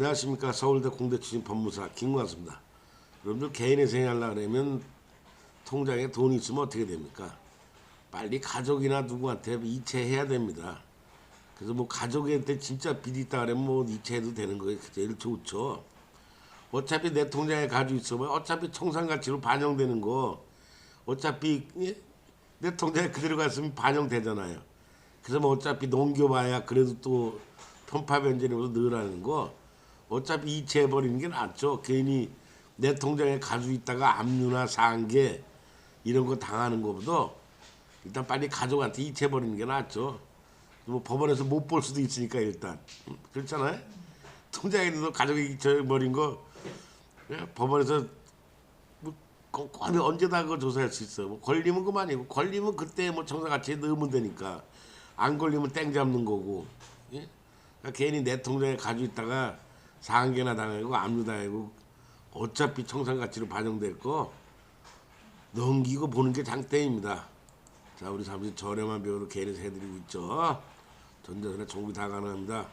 안녕하십니까 서울대 공대 출신 법무사 김광수입니다. 여러분들 개인의 생활하려 그러면 통장에 돈이 있으면 어떻게 됩니까? 빨리 가족이나 누구한테 이체해야 됩니다. 그래서 뭐 가족한테 진짜 빚 있다 그러면 뭐 이체해도 되는 거예요. 제일 좋죠. 어차피 내 통장에 가지고 있으면 어차피 청산가치로 반영되는 거 어차피 예? 내 통장에 그대로 갔으면 반영되잖아요. 그래서 뭐 어차피 넘겨봐야 그래도 또 편파 변제로서 늘어나는 거 어차피 이체해버리는 게 낫죠. 괜히 내 통장에 가지고 있다가 압류나 상계 이런 거 당하는 것보다 일단 빨리 가족한테 이체해버리는 게 낫죠. 뭐 법원에서 못 볼 수도 있으니까 일단 음, 그렇잖아요. 통장에 있는 가족이 잊혀버린 거 예, 법원에서 뭐 꼼꼼히 언제 다 그거 조사할 수 있어. 뭐 걸리면 그만이고 걸리면 그때 뭐 청사가치에 넣으면 되니까 안 걸리면 땡 잡는 거고. 예? 그러니까 괜히 내 통장에 가지고 있다가 상계나 당하고 압류 당하고 어차피 청산 가치로 반영될 거 넘기고 보는 게 장땡입니다. 자 우리 잠시 저렴한 비용으로 개인에서 해드리고 있죠. 전자전에 정비 다 가능합니다.